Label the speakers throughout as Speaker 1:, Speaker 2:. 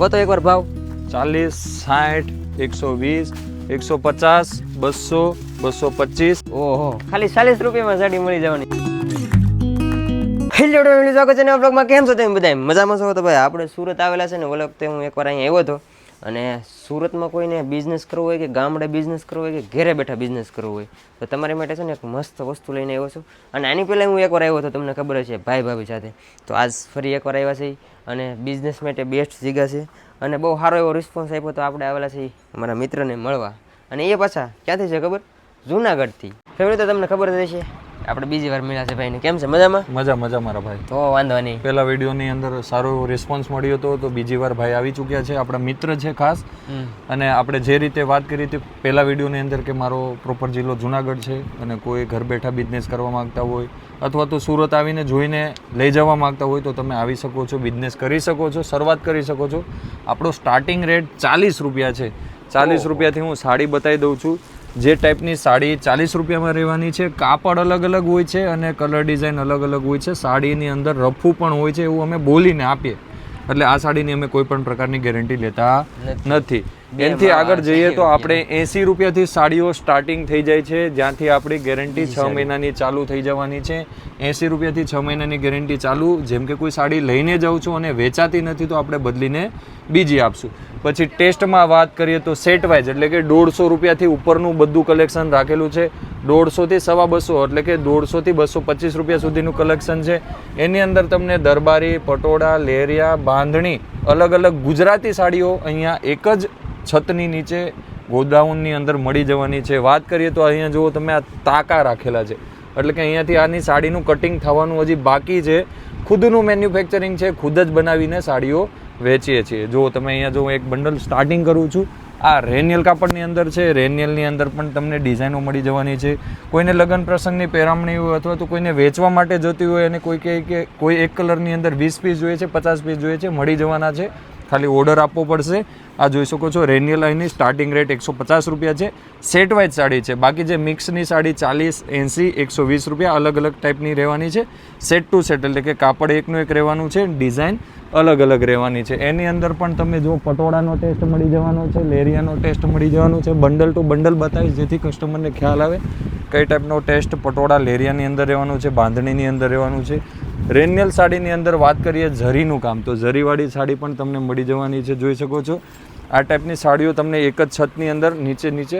Speaker 1: કહો તો એકવાર ભાવ.
Speaker 2: ચાલીસ સાઠ એકસો વીસ એકસો પચાસ બસો બસો પચીસ.
Speaker 1: ઓહો ખાલી ચાલીસ રૂપિયામાં સાડી મળી જવાની. હેલો ડોડો સ્વાગત છે નવા બ્લોગમાં કેમ છો તમે બધા મજામાં છો? તો ભાઈ આપણે સુરત આવેલા છે ને ઓલો વખતે હું એકવાર અહીંયા આવ્યો હતો. અને સુરતમાં કોઈને બિઝનેસ કરવો હોય કે ગામડે બિઝનેસ કરવો હોય કે ઘરે બેઠા બિઝનેસ કરવો હોય, તો તમારી માટે છે ને એક મસ્ત વસ્તુ લઈને આવ્યો છું. અને આની પહેલાં હું એકવાર આવ્યો હતો તમને ખબર છે ભાઈ ભાભી સાથે. તો આજ ફરી એકવાર આવ્યા છે અને બિઝનેસ માટે બેસ્ટ જગ્યા છે. અને બહુ સારો એવો રિસ્પોન્સ આપ્યો તો આપણે આવેલા છે ઈ અમારા મિત્રને મળવા. અને એ પાછા ક્યાંથી છે ખબર? જુનાગઢથી. ફેવરેટ તો તમને ખબર જ હશે આપણે બીજી વાર મળ્યા છે ભાઈને. કેમ છે? મજામાં?
Speaker 2: મજા મજા મારા ભાઈ.
Speaker 1: તો વાંધો નહીં.
Speaker 2: પહેલા વિડીયોની અંદર સારો રિસ્પોન્સ મળ્યો હતો તો બીજી વાર ભાઈ આવી ચૂક્યા છે. આપણા મિત્ર છે ખાસ. અને આપણે જે રીતે વાત કરી હતી પહેલા વિડીયોની અંદર કે મારો પ્રોપર જિલ્લો જુનાગઢ છે અને કોઈ ઘર બેઠા બિઝનેસ કરવા માંગતા હોય અથવા તો સુરત આવીને જોઈને લઈ જવા માંગતા હોય તો તમે આવી શકો છો બિઝનેસ કરી શકો છો શરૂઆત કરી શકો છો. આપણો સ્ટાર્ટિંગ રેટ ચાલીસ રૂપિયા છે. ચાલીસ રૂપિયાથી હું સાડી બતાવી દઉં છું. જે ટાઈપની સાડી ચાલીસ રૂપિયામાં રહેવાની છે. કાપડ અલગ અલગ હોય છે અને કલર ડિઝાઇન અલગ અલગ હોય છે. સાડીની અંદર રફું પણ હોય છે એવું અમે બોલીને આપીએ. એટલે આ સાડીની અમે કોઈ પણ પ્રકારની ગેરંટી લેતા નથી. એનાથી આગળ જઈએ તો આપણે એસી રૂપિયાથી સાડીઓ સ્ટાર્ટિંગ થઈ જાય છે. જ્યાંથી આપણી ગેરંટી છ મહિનાની ચાલુ થઈ જવાની છે. એસી રૂપિયાથી છ મહિનાની ગેરંટી ચાલુ. જેમ કે કોઈ સાડી લઈને જાઉં છું અને વેચાતી નથી તો આપણે બદલીને બીજી આપશું. પછી ટેસ્ટમાં વાત કરીએ તો સેટ વાઇઝ એટલે કે દોઢસો રૂપિયાથી ઉપરનું બધું કલેક્શન રાખેલું છે. દોઢસોથી સવા બસો એટલે કે દોઢસોથી બસો પચીસ રૂપિયા સુધીનું કલેક્શન છે. એની અંદર તમને દરબારી પટોળા લેરિયા બાંધણી અલગ અલગ ગુજરાતી સાડીઓ અહીંયા એક જ છતની નીચે ગોડાઉનની અંદર મળી જવાની છે. વાત કરીએ તો અહીંયા જુઓ તમે, આ તાકા રાખેલા છે. એટલે કે અહીંયાથી આની સાડીનું કટિંગ થવાનું હજી બાકી છે. ખુદનું મેન્યુફેક્ચરિંગ છે, ખુદ જ બનાવીને સાડીઓ વેચીએ છીએ. જો તમે, અહીંયા જો એક બંડલ સ્ટાર્ટિંગ કરું છું. આ રેનિયલ કાપડની અંદર છે. રેનિયલની અંદર પણ તમને ડિઝાઇનો મળી જવાની છે. કોઈને લગ્ન પ્રસંગની પહેરામણી હોય અથવા તો કોઈને વેચવા માટે જતી હોય અને કોઈ કહે કે કોઈ એક કલરની અંદર વીસ પીસ જોઈએ છે, પચાસ પીસ જોઈએ છે, મળી જવાના છે. ખાલી ઓર્ડર આપવો પડશે. આ જોઈ શકો છો રેનિયલ લાઇનની સ્ટાર્ટિંગ રેટ એકસો પચાસ રૂપિયા છે. સેટ વાઇઝ સાડી છે. બાકી જે મિક્સની સાડી ચાલીસ, એંસી, એકસો વીસ રૂપિયા અલગ અલગ ટાઈપની રહેવાની છે. સેટ ટુ સેટ એટલે કે કાપડ એકનું એક રહેવાનું છે ડિઝાઇન અલગ અલગ રહેવાની છે. એની અંદર પણ તમે જો પટોળાનો ટેસ્ટ મળી જવાનો છે, લેરિયાનો ટેસ્ટ મળી જવાનો છે બંડલ ટુ બંડલ બતાવીશ જેથી કસ્ટમરને ખ્યાલ આવે. કઈ ટાઈપનો ટેસ્ટ પટોળા લેરિયાની અંદર રહેવાનું છે, બાંધણીની અંદર રહેવાનું છે. રેનિયલ સાડીની અંદર વાત કરીએ ઝરીનું કામ, તો ઝરીવાળી સાડી પણ તમને મળી જવાની છે, જોઈ શકો છો. આ ટાઈપની સાડીઓ તમને એક જ છતની અંદર નીચે નીચે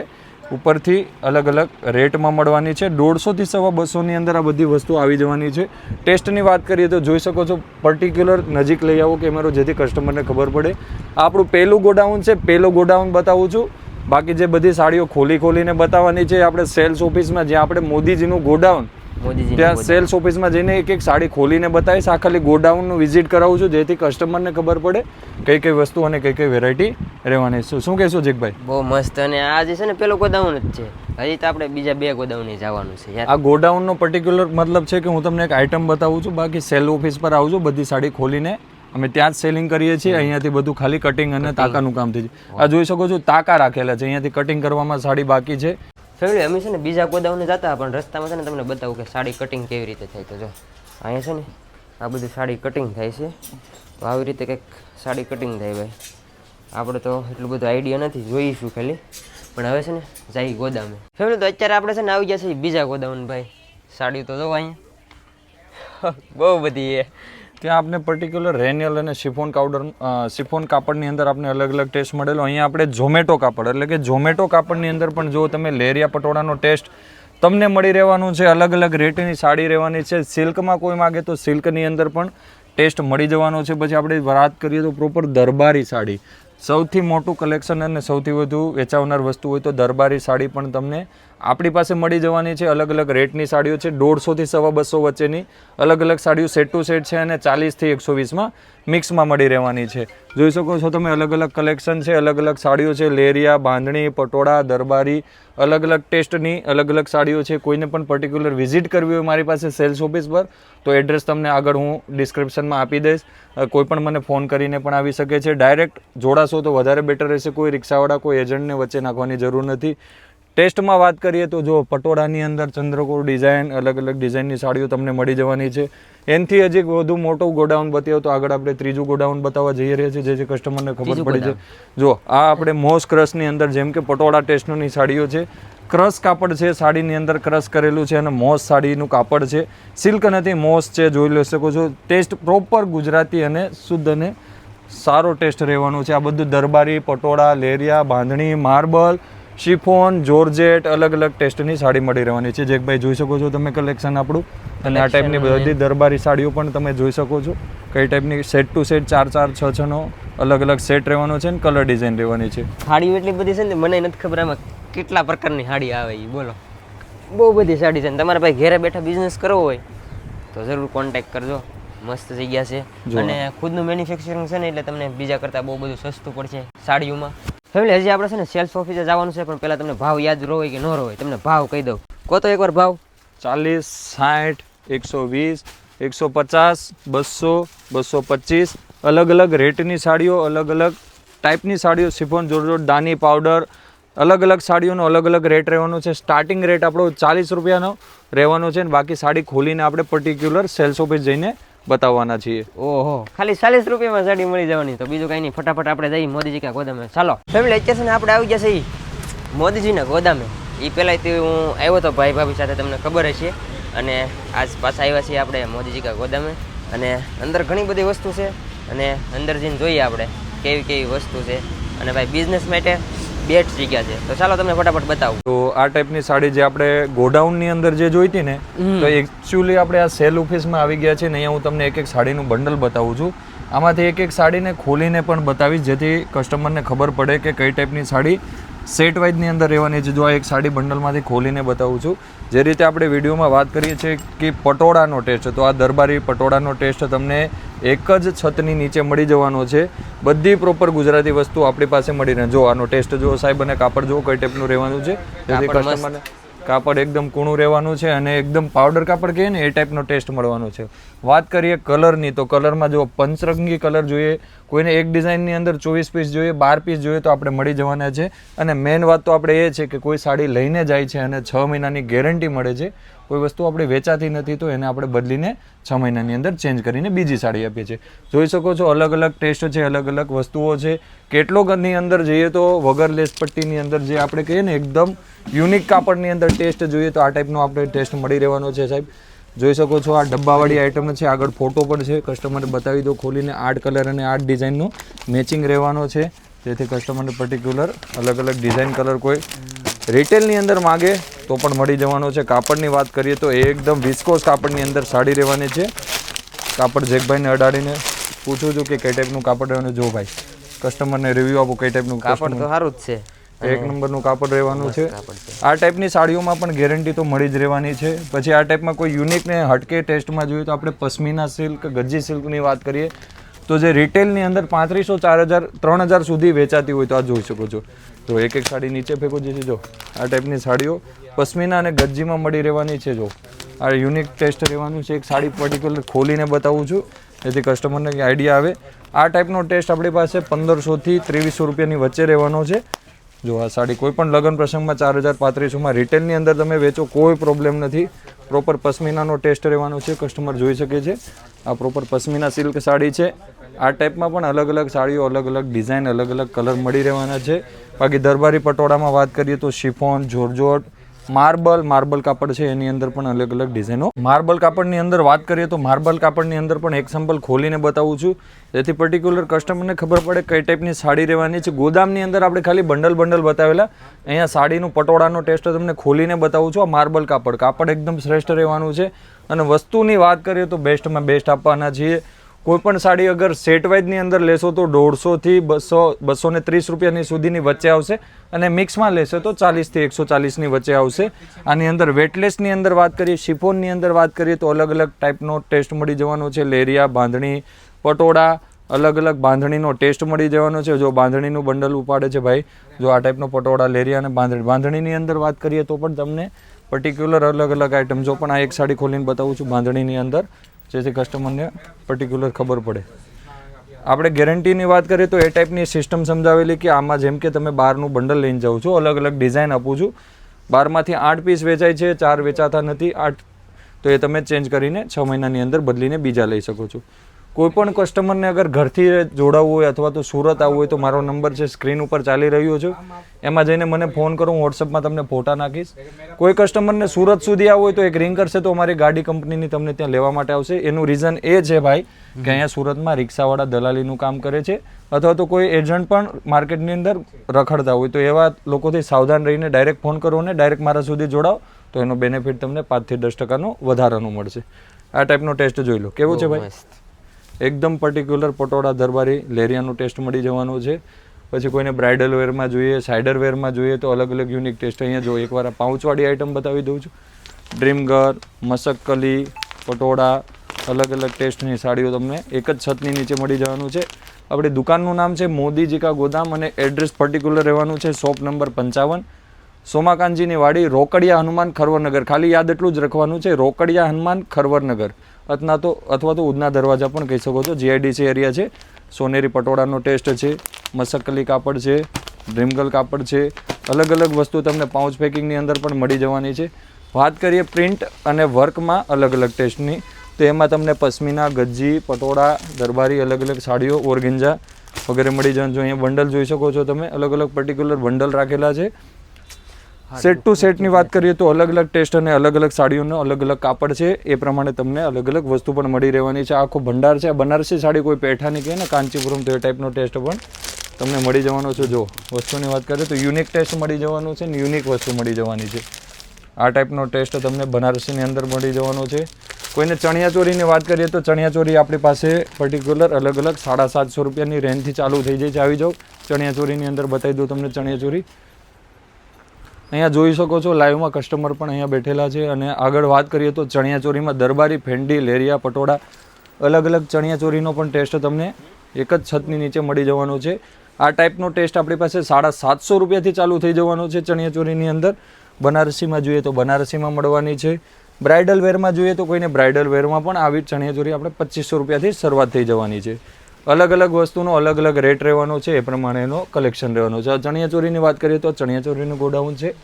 Speaker 2: ઉપરથી અલગ અલગ રેટમાં મળવાની છે. દોઢસોથી સવા બસોની અંદર આ બધી વસ્તુ આવી જવાની છે. ટેસ્ટની વાત કરીએ તો જોઈ શકો છો, પર્ટિક્યુલર નજીક લઈ આવો કેમેરો જેથી કસ્ટમરને ખબર પડે. આપણું પહેલું ગોડાઉન છે, પહેલું ગોડાઉન બતાવું છું. બાકી જે બધી સાડીઓ ખોલી ખોલીને બતાવવાની છે આપણે સેલ્સ ઓફિસમાં જ્યાં આપણે મોદીજીનું ગોડાઉન ત્યાં સેલ્સ ઓફિસમાં જઈને એક એક સાડી ખોલીને બતાવીશ આ ખાલી ગોડાઉનનું વિઝિટ કરાવું છું જેથી કસ્ટમરને ખબર પડે કઈ કઈ વસ્તુ અને કઈ કઈ વેરાયટી રહેવાની છે. શું કહેશો જીગભાઈ
Speaker 1: બહુ મસ્ત અને આ જે છે ને પેલો ગોડાઉન જ છે. હજી તો આપણે બીજા બે ગોડાઉને જવાનું છે
Speaker 2: આ ગોડાઉનનો પર્ટિક્યુલર મતલબ છે કે હું તમને એક આઇટમ બતાવું છું બાકી સેલ ઓફિસ પર આવજો બધી સાડી ખોલીને અમે ત્યાં જ સેલિંગ કરીએ છીએ અહીંયાથી બધું ખાલી કટિંગ અને તાકાનું કામ થઈ છે આ જોઈ શકો છો તાકા રાખેલા છે અહીંયાથી કટિંગ કરવામાં સાડી બાકી છે.
Speaker 1: ફેમિલી, અમે છે ને બીજા ગોદાઉને જતા, પણ રસ્તામાં છે ને તમને બતાવું કે સાડી કટિંગ કેવી રીતે થાય તો જો, અહીંયા છે ને આ બધું સાડી કટિંગ થાય છે. તો આવી રીતે કંઈક સાડી કટિંગ થાય ભાઈ. આપણે તો એટલું બધું આઈડિયા નથી, જોઈશું ખાલી. પણ હવે છે ને જાય ગોદામે ફેમિલી, તો અત્યારે આપણે છે ને આવી ગયા છે બીજા ગોદાઉન ભાઈ. સાડી તો જો અહીંયા. બહુ બધી છે.
Speaker 2: ત્યાં આપને પર્ટિક્યુલર રેનિયલ અને શિફોન કાઉડર શિફોન કાપડની અંદર આપને અલગ અલગ ટેસ્ટ મળેલો. અહીંયા આપણે ઝોમેટો કાપડ, એટલે કે ઝોમેટો કાપડની અંદર પણ જો તમે લેરિયા પટોળાનો ટેસ્ટ તમને મળી રહેવાનું છે, અલગ અલગ રેટની સાડી રહેવાની છે, સિલ્કમાં કોઈ માગે તો સિલ્કની અંદર પણ ટેસ્ટ મળી જવાનો છે. પછી આપણે વાત કરીએ તો પ્રોપર દરબારી સાડી. સૌથી મોટું કલેક્શન અને સૌથી વધુ વેચાવનાર વસ્તુ હોય તો દરબારી સાડી પણ તમને આપણી પાસે મળી જવાની છે અલગ અલગ રેટની સાડીઓ છે. દોઢસોથી સવા બસો વચ્ચેની અલગ અલગ સાડીઓ સેટ ટુ સેટ છે અને ચાલીસથી એકસો વીસમાં મિક્સમાં મળી રહેવાની છે. જોઈ શકો છો તમે અલગ અલગ કલેક્શન છે, અલગ અલગ સાડીઓ છે, લેરિયા, બાંધણી, પટોળા, દરબારી, અલગ અલગ ટેસ્ટની અલગ અલગ સાડીઓ છે. કોઈને પણ પર્ટિક્યુલર વિઝિટ કરવી હોય મારી પાસે સેલ્સ ઓફિસ પર, તો એડ્રેસ તમને આગળ હું ડિસ્ક્રિપ્શનમાં આપી દઈશ. કોઈ પણ મને ફોન કરીને પણ આવી શકે છે. ડાયરેક્ટ જોડાશો તો વધારે બેટર રહેશે. કોઈ રિક્ષાવાળા, કોઈ એજન્ટને વચ્ચે નાખવાની જરૂર નથી. ટેસ્ટમાં વાત કરીએ તો જો પટોળાની અંદર ચંદ્રકોર ડિઝાઇન અલગ અલગ ડિઝાઇનની સાડીઓ તમને મળી જવાની છે. એનથી હજી વધુ મોટું ગોડાઉન બતાવ્યો તો આગળ આપણે ત્રીજું ગોડાઉન બતાવવા જઈ રહ્યા છીએ જે કસ્ટમરને ખબર પડી છે. જો આ આપણે મોસ ક્રશની અંદર જેમ કે પટોળા ટેસ્ટની સાડીઓ છે. ક્રશ કાપડ છે સાડીની અંદર ક્રશ કરેલું છે અને મોસ સાડીનું કાપડ છે. સિલ્ક નથી મોસ છે જોઈ લઈ શકો છો. ટેસ્ટ પ્રોપર ગુજરાતી અને શુદ્ધ અને સારો ટેસ્ટ રહેવાનો છે. આ બધું દરબારી patola લેરિયા bandhani marble chiffon georgette અલગ અલગ ટેસ્ટની સાડી મળી રહેવાની છે. જેકભાઈ જોઈ શકો છો તમે કલેક્શન આપણું. અને આ ટાઈપની બધી દરબારી સાડીઓ પણ તમે જોઈ શકો છો. કઈ ટાઈપની સેટ ટુ સેટ ચાર ચાર છ છનો અલગ અલગ સેટ રહેવાનો છે ને કલર ડિઝાઇન રહેવાની છે.
Speaker 1: સાડીઓ એટલી બધી છે ને મને નથી ખબર આમાં કેટલા પ્રકારની સાડી આવે એ બોલો. બહુ બધી સાડી છે ને તમારે ભાઈ ઘરે બેઠા બિઝનેસ કરવો હોય તો જરૂર કોન્ટેક્ટ કરજો. મસ્ત જગ્યા છે. અને ખુદનું મેન્યુફેક્ચરિંગ છે ને એટલે તમને બીજા કરતાં બહુ બધું સસ્તું પડશે સાડીઓમાં. ફેમિલી, હજી આપણે છે ને સેલ્સ ઓફિસે જવાનું છે, પણ પહેલાં તમને ભાવ યાદ રહો કે ન રહો તમને ભાવ કહી દઉં. કહો તો એકવાર ભાવ.
Speaker 2: ચાલીસ, સાઠ, એકસો વીસ, એકસો પચાસ, બસો બસો પચીસ, અલગ અલગ રેટની સાડીઓ, અલગ અલગ ટાઈપની સાડીઓ, સિફોન જોરજોર દાની પાવડર અલગ અલગ સાડીઓનો અલગ અલગ રેટ રહેવાનો છે. સ્ટાર્ટિંગ રેટ આપણો ચાલીસ રૂપિયાનો રહેવાનો છે અને બાકી સાડી ખોલીને આપણે પર્ટિક્યુલર સેલ્સ ઓફિસ જઈને બતાવવાના છીએ.
Speaker 1: ઓહો. ખાલી ચાલીસ રૂપિયામાં સાડી મળી જવાની. તો બીજું કઈ નહીં. ફટાફટ આપણે જઈએ મોદીજી કા ગોદામે. ચાલો. ફેમિલી અત્યારે ને આપણે આવી જશે મોદીજીના ગોદામે. એ પહેલાંથી હું આવ્યો હતો ભાઈ ભાભી સાથે તમને ખબર હશે. અને આજ પાછા આવ્યા છીએ આપણે મોદીજી કા ગોદામે. અને અંદર ઘણી બધી વસ્તુ છે. અને અંદર જઈને જોઈએ આપણે કેવી કેવી વસ્તુ છે. અને ભાઈ બિઝનેસ માટે બેસ્ટ જગ્યા છે. તો ચાલો તમને ફટાફટ બતાવું.
Speaker 2: તો આ ટાઈપની સાડી જે આપણે ગોડાઉનની અંદર જે જોઈતી ને તો એકચ્યુઅલી આપણે આ સેલ ઓફિસમાં આવી ગયા છે ને અહીંયા હું તમને એક એક સાડીનું બંડલ બતાવું છું. આમાંથી એક એક સાડીને ખોલીને પણ બતાવીશ જેથી કસ્ટમરને ખબર પડે કે કઈ ટાઈપની સાડી સેટ વાઇઝની અંદર રહેવાની છે. જો આ એક સાડી બંડલમાંથી ખોલીને બતાવું છું. જે રીતે આપણે વિડીયોમાં વાત કરીએ છીએ કે પટોળાનો ટેસ્ટ તો આ દરબારી પટોળાનો ટેસ્ટ તમને એક જ છતની નીચે મળી જવાનો છે. બધી પ્રોપર ગુજરાતી વસ્તુ આપણી પાસે મળી રહે. જો આનો ટેસ્ટ જો સાહેબ અને કાપડ જો કઈ ટાઈપનું રહેવાનું છે. જેથી
Speaker 1: કાપડ
Speaker 2: કસ્ટમરને કાપડ એકદમ કૂણું રહેવાનું છે અને એકદમ પાવડર કાપડ કહીએ ને એ ટાઈપનો ટેસ્ટ મળવાનો છે. વાત કરીએ કલરની તો કલરમાં જો પંચરંગી કલર જોઈએ કોઈને એક ડિઝાઇનની અંદર ચોવીસ પીસ જોઈએ બાર પીસ જોઈએ તો આપણે મળી જવાના છે. અને મેઇન વાત તો આપણે એ છે કે કોઈ સાડી લઈને જાય છે અને છ મહિનાની ગેરંટી મળે છે. કોઈ વસ્તુ આપણે વેચાતી નથી, તો એને આપણે બદલીને છ મહિનાની અંદર ચેન્જ કરીને બીજી સાડી આપીએ છીએ. જોઈ શકો છો અલગ અલગ ટેસ્ટ છે, અલગ અલગ વસ્તુઓ છે. કેટલોગની અંદર જઈએ તો વગર લેસ પટ્ટીની અંદર જે આપણે કહીએ ને એકદમ યુનિક કાપડની અંદર ટેસ્ટ જોઈએ, તો આ ટાઈપનો આપણે ટેસ્ટ મળી રહેવાનો છે સાહેબ. જોઈ શકો છો આ ડબ્બાવાળી આઈટમ છે, આગળ ફોટો પણ છે. કસ્ટમરને બતાવી દો ખોલીને આર્ટ કલર અને આર્ટ ડિઝાઇનનું મેચિંગ રહેવાનો છે. જેથી કસ્ટમરને પર્ટિક્યુલર અલગ અલગ ડિઝાઇન કલર કોઈ રિટેલની અંદર માગે તો પણ મળી જવાનો છે. કાપડની વાત કરીએ તો એ એકદમ વિસ્કોસ કાપડની અંદર સાડી રહેવાની છે. કાપડ જેકભાઈને અડાડીને પૂછું છું કે કઈ ટાઈપનું કાપડ રહેવાનું? જો ભાઈ કસ્ટમરને રિવ્યૂ આપો કઈ ટાઈપનું
Speaker 1: કાપડ તો સારું જ છે.
Speaker 2: એક નંબરનું કાપડ રહેવાનું છે. આ ટાઈપની સાડીઓમાં પણ ગેરંટી તો મળી જ રહેવાની છે. પછી આ ટાઈપમાં કોઈ યુનિક ને હટકે ટેસ્ટમાં જોઈએ તો આપણે પશ્મિના સિલ્ક ગજ્જી સિલ્કની વાત કરીએ તો જે રિટેલની અંદર પાંત્રીસો ચાર હજાર ત્રણ હજાર સુધી વેચાતી હોય તો આ જોઈ શકો છો. તો એક એક સાડી નીચે ફેંકો જે જો. આ ટાઈપની સાડીઓ પશ્મિના અને ગજ્જીમાં મળી રહેવાની છે, જો. આ યુનિક ટેસ્ટ રહેવાનું છે. એક સાડી પર્ટિક્યુલર ખોલીને બતાવું છું, જેથી કસ્ટમરને આઈડિયા આવે. આ ટાઈપનો ટેસ્ટ આપણી પાસે પંદરસોથી ત્રેવીસો રૂપિયાની વચ્ચે રહેવાનો છે. જો આ સાડી કોઈ પણ લગ્ન પ્રસંગમાં ચાર હજાર પાંત્રીસોમાં રિટેલની અંદર તમે વેચો, કોઈ પ્રોબ્લેમ નથી. પ્રોપર પશ્મિનાનો ટેસ્ટ રહેવાનો છે કસ્ટમર જોઈ શકે છે. આ પ્રોપર પશ્મિના સિલ્ક સાડી છે. આ ટાઈપમાં પણ અલગ અલગ સાડીઓ, અલગ અલગ ડિઝાઇન અલગ અલગ કલર મળી રહેવાના છે. બાકી દરબારી પટોળામાં વાત કરીએ તો શિફોન, જોરજોટ માર્બલ માર્બલ કાપડ છે, એની અંદર પણ અલગ અલગ ડિઝાઇનો. માર્બલ કાપડની અંદર વાત કરીએ તો માર્બલ કાપડની અંદર પણ એક સેમ્પલ ખોલીને બતાવું છું. જેથી પર્ટિક્યુલર કસ્ટમરને ખબર પડે કઈ ટાઈપની સાડી રહેવાની છે. ગોદામની અંદર આપણે ખાલી બંડલ બંડલ બતાવેલા. અહીંયા સાડીનું પટોળાનો ટેસ્ટ તમને ખોલીને બતાવું છું. આ માર્બલ કાપડ. કાપડ એકદમ શ્રેષ્ઠ રહેવાનું છે. અને વસ્તુની વાત કરીએ તો બેસ્ટમાં બેસ્ટ આપવાના છીએ. કોઈ પણ સાડી અગર સેટ વાઇઝની અંદર લેશો તો દોઢસોથી બસો બસો ને ત્રીસ રૂપિયાની સુધીની વચ્ચે આવશે અને મિક્સમાં લેશો તો ચાલીસથી એકસો ચાલીસની વચ્ચે આવશે. આની અંદર વેટલેસની અંદર વાત કરીએ શિફોનની અંદર વાત કરીએ તો અલગ અલગ ટાઈપનો ટેસ્ટ મળી જવાનો છે. લેરિયા, બાંધણી, પટોળા, અલગ અલગ બાંધણીનો ટેસ્ટ મળી જવાનો છે. જો બાંધણીનું બંડલ ઉપાડે છે ભાઈ, જો આ ટાઈપનો પટોળા, લેરિયા અને બાંધણી, બાંધણીની અંદર વાત કરીએ તો પણ તમને પર્ટિક્યુલર અલગ અલગ આઇટમ જો પણ આ એક સાડી ખોલીને બતાવું છું બાંધણીની અંદર જેથી કસ્ટમરને પર્ટિક્યુલર ખબર પડે. આપણે ગેરંટીની વાત કરીએ તો એ ટાઈપની સિસ્ટમ સમજાવેલી કે આમાં જેમ કે તમે બહારનું બંડલ લઈને જાઓ છો, અલગ અલગ ડિઝાઇન આપું છું. બારમાંથી આઠ પીસ વેચાય છે, ચાર વેચાતા નથી, આઠ. તો એ તમે ચેન્જ કરીને છ મહિનાની અંદર બદલીને બીજા લઈ શકો છો. કોઈ પણ કસ્ટમરને અગર ઘરથી જોડાવવું હોય અથવા તો સુરત આવવું હોય તો મારો નંબર છે સ્ક્રીન ઉપર ચાલી રહ્યો છે. એમાં જઈને મને ફોન કરો હું વોટ્સઅપમાં તમને ફોટા નાખીશ. કોઈ કસ્ટમરને સુરત સુધી આવવું હોય તો એક રિંગ કરશે તો અમારી ગાડી કંપનીની તમને ત્યાં લેવા માટે આવશે. એનું રીઝન એ છે ભાઈ કે અહીંયા સુરતમાં રિક્ષાવાળા દલાલીનું કામ કરે છે. અથવા તો કોઈ એજન્ટ પણ માર્કેટની અંદર રખડતા હોય. તો એવા લોકોથી સાવધાન રહીને ડાયરેક્ટ ફોન કરો ને ડાયરેક્ટ મારા સુધી જોડાઓ. તો એનો બેનિફિટ તમને પાંચથી દસ ટકાનો વધારાનું મળશે. આ ટાઈપનો ટેસ્ટ જોઈ લો. કેવું છે ભાઈ? એકદમ પર્ટિક્યુલર પટોળા દરબારી લેરિયાનું ટેસ્ટ મળી જવાનું છે. પછી કોઈને બ્રાઇડલ વેરમાં જોઈએ સાઇડર વેરમાં જોઈએ તો અલગ અલગ યુનિક ટેસ્ટ અહીંયા જો એકવાર આ પાઉચવાળી આઈટમ બતાવી દઉં છું. ડ્રીમગર, મસક્કલી, પટોળા, અલગ અલગ ટેસ્ટની સાડીઓ તમને એક જ છતની નીચે મળી જવાનું છે. આપણી દુકાનનું નામ છે મોદીજીકા ગોદામ અને એડ્રેસ પર્ટિક્યુલર રહેવાનું છે શોપ નંબર પંચાવન. સોમાકાંતજીની વાડી રોકડિયા હનુમાન ખરવરનગર ખાલી યાદ એટલું જ રાખવાનું છે રોકડિયા હનુમાન ખરવરનગર અથવા તો અથવા તો ઉદના દરવાજા પણ કહી શકો છો. જીઆઈડીસી એરિયા છે. સોનેરી પટોળાનો ટેસ્ટ છે. મસકલી કાપડ છે. ડ્રીમગલ કાપડ છે. અલગ અલગ વસ્તુ તમને પાઉચ પેકિંગની અંદર પણ મળી જવાની છે. વાત કરીએ પ્રિન્ટ અને વર્કમાં અલગ અલગ ટેસ્ટની તો એમાં તમને પશ્મિના, ગજ્જી, પટોળા, દરબારી, અલગ અલગ સાડીઓ, ઓરગિંજા વગેરે મળી જવાનું જો અહીંયા બંડલ જોઈ શકો છો તમે. અલગ અલગ પર્ટિક્યુલર બંડલ રાખેલા છે. સેટ ટુ સેટની વાત કરીએ તો અલગ અલગ ટેસ્ટ અને અલગ અલગ સાડીઓનો અલગ અલગ કાપડ છે. એ પ્રમાણે તમને અલગ અલગ વસ્તુ પણ મળી રહેવાની છે. આખો ભંડાર છે. બનારસી સાડી કોઈ પેઠાની કહે ને કાંચીપુરમ તો એ ટાઈપનો ટેસ્ટ પણ તમને મળી જવાનો છે. જો વસ્તુની વાત કરીએ તો યુનિક ટેસ્ટ મળી જવાનો છે ને યુનિક વસ્તુ મળી જવાની છે. આ ટાઈપનો ટેસ્ટ તમને બનારસીની અંદર મળી જવાનો છે. કોઈને ચણિયાચોરીની વાત કરીએ તો ચણિયાચોરી આપણી પાસે પર્ટિક્યુલર અલગ અલગ સાડા સાતસો રૂપિયાની રેન્જથી ચાલુ થઈ જાય છે. આવી જાઓ. ચણિયાચોરીની અંદર બતાવી દઉં તમને ચણિયાચોરી અહીંયા જોઈ શકો છો લાઈવમાં કસ્ટમર પણ અહીંયા બેઠેલા છે અને આગળ વાત કરીએ તો ચણિયાચોરીમાં દરબારી ફેંડી લેરિયા, પટોળા અલગ અલગ ચણિયાચોરીનો પણ ટેસ્ટ તમને એક જ છતની નીચે મળી જવાનો છે. આ ટાઈપનો ટેસ્ટ આપણી પાસે સાડા સાતસો રૂપિયાથી ચાલુ થઈ જવાનો છે ચણિયાચોરીની અંદર. બનારસીમાં જોઈએ તો બનારસીમાં મળવાની છે. બ્રાઇડલ વેરમાં જોઈએ તો કોઈને બ્રાઇડલ વેરમાં પણ આવી ચણિયાચોરી આપણે પચીસો રૂપિયાથી શરૂઆત થઈ જવાની છે. અલગ અલગ વસ્તુનો અલગ અલગ રેટ રહેવાનો છે, એ પ્રમાણે એનો કલેક્શન રહેવાનો છે. ચણિયાચોરીની વાત કરીએ તો ચણિયાચોરીનું ગોડાઉન છે,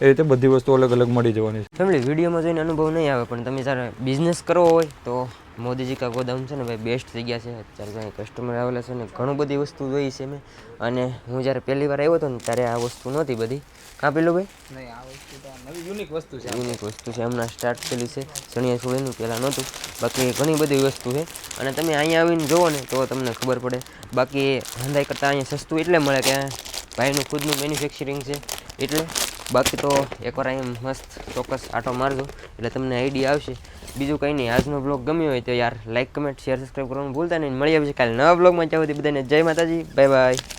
Speaker 2: એ રીતે બધી વસ્તુ અલગ અલગ મળી જવાની છે.
Speaker 1: ફેમિલી, વિડીયોમાં જોઈને અનુભવ નહીં આવે, પણ તમે જ્યારે બિઝનેસ કરવો હોય, તો મોદીજી કા ગોદામ છે ને ભાઈ બેસ્ટ જગ્યા છે. અત્યારે ત્યાં કસ્ટમર આવેલા છે ને, ઘણું બધી વસ્તુ જોઈ છે મેં. અને હું જ્યારે પહેલી વાર આવ્યો હતો ને, ત્યારે આ વસ્તુ નહોતી બધી. કાં પેલું ભાઈ?
Speaker 3: નહીં આ વસ્તુ તો નવી યુનિક વસ્તુ છે
Speaker 1: યુનિક વસ્તુ છે હમણાં સ્ટાર્ટ કરેલી છે. ચણિયા ચોળીનું પહેલાં નહોતું. બાકી ઘણી બધી વસ્તુ છે. અને તમે અહીંયા આવીને જુઓ ને તો તમને ખબર પડે. બાકી ધંધાઈ કરતાં અહીંયા સસ્તું એટલે મળે કે ભાઈનું ખુદનું મેન્યુફેક્ચરિંગ છે એટલે. બાકી તો એકવાર અહીંયા મસ્ત ચોક્કસ આટો મારજો એટલે તમને આઈડિયા આવશે. બીજું કંઈ નહીં આજનો બ્લોગ ગમ્યો હોય તો યાર લાઇક કમેન્ટ શેર સબસ્ક્રાઈબ કરવાનું ભૂલતા નહીં. મળી આવશે કાલે નવા બ્લોગમાં જાવ બધાને જય માતાજી બાય બાય